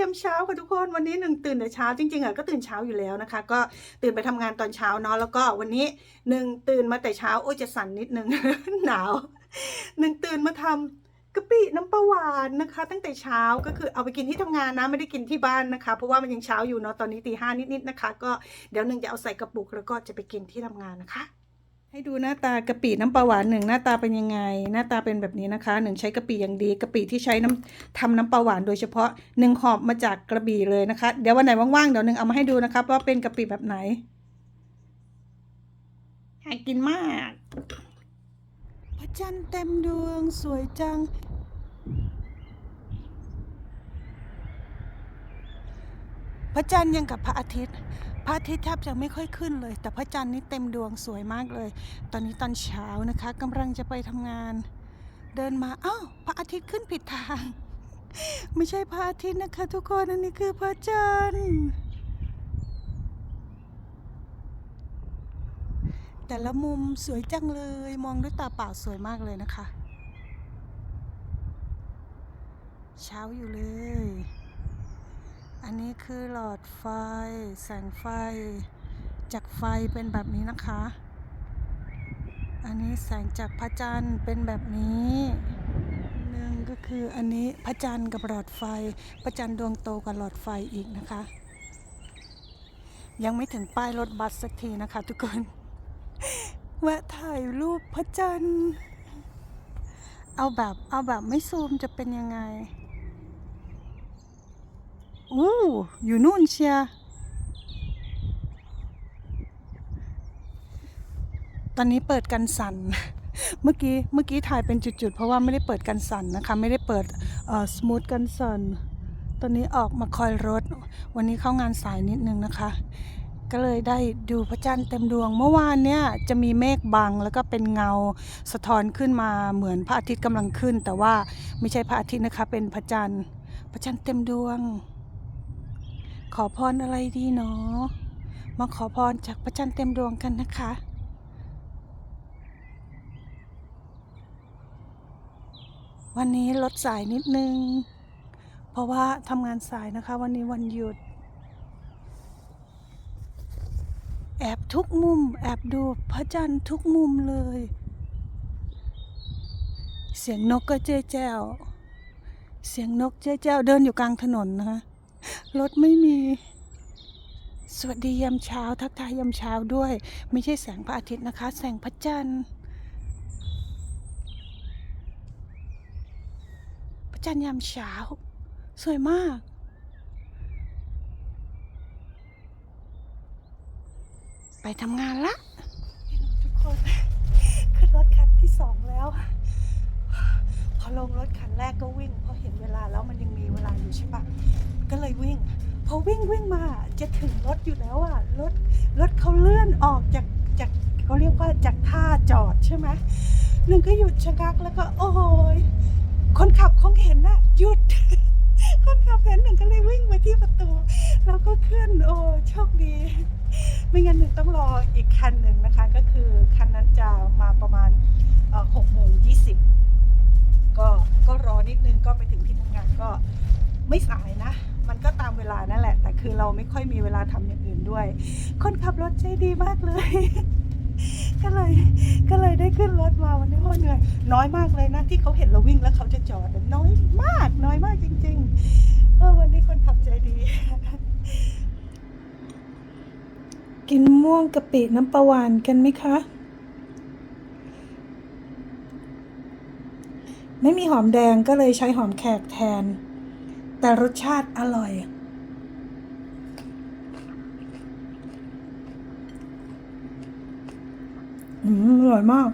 ยามเช้าค่ะทุกคนวันนี้หนึ่งตื่นแต่เช้าจริงๆอะก็ตื่นเช้าอยู่แล้วนะคะ ก็ตื่นไปทำงานตอนเช้าเนาะแล้วก็วันนี้หนึ่งตื่นมาแต่เช้าโอ้ยจะสั่นนิดนึงหนาวหนึ่งตื่นมาทำกะปิน้ำปลาหวานนะคะ ตั้งแต่เช้าก็คือเอาไปกินที่ทำงานนะไม่ได้กินที่บ้านนะคะ เพราะว่ามันยังเช้าอยู่เนาะตอนนี้ตีห้านิดๆนะคะ ก็เดี๋ยวหนึ่งจะเอาใส่กระปุกแล้วก็จะไปกินที่ทำงานนะคะ ให้ดูหน้าตากะปิน้ำปลาหวานหนึ่งหน้าตาเป็นยังไง หน้าตาเป็นแบบนี้นะคะหนึ่งใช้กะปิอย่างดีกะปิที่ใช้น้ำทำน้ำปลาหวานโดยเฉพาะหนึ่งหอบมาจากกระบี่เลยนะคะ เดี๋ยววันไหนว่างๆเดี๋ยวหนึ่งเอามาให้ดูนะครับว่าเป็นกะปิแบบไหนหากินมากพระจันทร์เต็มดวงสวยจัง พระจันทร์ยังกับพระอาทิตย์พ ระอาทิตย์แทบจะไม่ค่อยขึ้นเลย แต่พระจันทร์นี่เต็มดวงสวยมากเลย ตอนนี้ตอนเช้านะคะกำลังจะไปทำงาน เดินมาอ้าวพระอาทิตย์ขึ้นผิดทาง ไม่ใช่พระอาทิตย์นะคะ ทุกคนอันนี้คือพระจันทร์แต่ละมุมสวยจังเลย มองด้วยตาเปล่าสวยมากเลยนะคะ เช้าอยู่เลย อันนี้คือหลอดไฟ แสงไฟ จากไฟเป็นแบบนี้นะคะ อันนี้แสงจากพระจันทร์เป็นแบบนี้หนึ่งก็คืออันนี้พระจันทร์กับหลอดไฟ พระจันทร์ดวงโตกับหลอดไฟอีกนะคะ ยังไม่ถึงป้ายรถบัสสักทีนะคะทุกคนแวะถ่ายรูปพระจันทร์ เอาแบบเอาแบบไม่ซูมจะเป็นยังไง อู้อยู่นู่นเชียตอนนี้เปิดกันสั่นเมื่อกี้เมื่อกี้ถ่ายเป็นจุดๆ เพราะว่าไม่ได้เปิดกันสั่นนะคะ ไม่ได้เปิดสมูทกันสั่นตอนนี้ออกมาคอยรถ วันนี้เข้างานสายนิดนึงนะคะ ก็เลยได้ดูพระจันทร์เต็มดวง เมื่อวานเนี่ยจะมีเมฆบังแล้วก็เป็นเงาสะท้อนขึ้นมาเหมือนพระอาทิตย์กำลังขึ้น แต่ว่าไม่ใช่พระอาทิตย์นะคะเป็นพระจันทร์พระจันทร์เต็มดวง ขอพรอะไรดีเนาะมาขอพรจากพระจันทร์เต็มดวงกันนะคะ วันนี้ลดสายนิดนึง เพราะว่าทำงานสายนะคะ วันนี้วันหยุด แอบทุกมุม แอบดูพระจันทร์ทุกมุมเลย เสียงนกก็เจ๊แจ้วเสียงนกเจ๊แจ้วเดินอยู่กลางถนนนะคะ รถไม่มี สวัสดียามเช้า ทักทายยามเช้าด้วย ไม่ใช่แสงพระอาทิตย์นะคะ แสงพระจันทร์พระจันทร์ยามเช้า สวยมากไปทำงานละทุกคนขึ้นรถคันที่สองแล้ว พอลงรถคันแรกก็วิ่งเพราะเห็นเวลาแล้วมันยังมีเวลาอยู่ใช่ปะ ก็เลยวิ่ง พอวิ่งวิ่งมาจะถึงรถอยู่แล้วอะรถรถเขาเลื่อนออกจากจากเขาเรียกว่าจากท่าจอดใช่ไหมหนึ่งก็หยุดชะงักแล้วก็ โอ้ยคนขับคงเห็นน่ะหยุด คนขับเห็นหนึ่งก็เลยวิ่งไปที่ประตู แล้วก็ขึ้นโอ้โชคดี ไม่งั้นหนึ่งต้องรออีกคันหนึ่งนะคะ ก็คือคันนั้นจะมาประมาณหกโมงยี่สิบก็ก็รอนิดนึงก็ไปถึงที่ทำงานก็ไม่สายนะ มันก็ตามเว ลานั่นแหละ แต่คือเราไม่ค่อยมีเวลาทำอย่างอื่นด้วย คนขับรถใจดีมากเลย ก็เลย ก็เลยได้ขึ้นรถมาวันนี้โอ้เหนื่อยน้อยมากเลยนะที่เขาเห็นเราวิ่งแล้วเขาจะจอดน้อยมาก น้อยมากจริงๆเออวันนี้คนขับใจดี กินม่วงกะปิน้ำปลาหวานกันไหมคะไม่มีหอมแดงก็เลยใช้หอมแขกแทน แต่รสชาติอร่อย อืม อร่อยมาก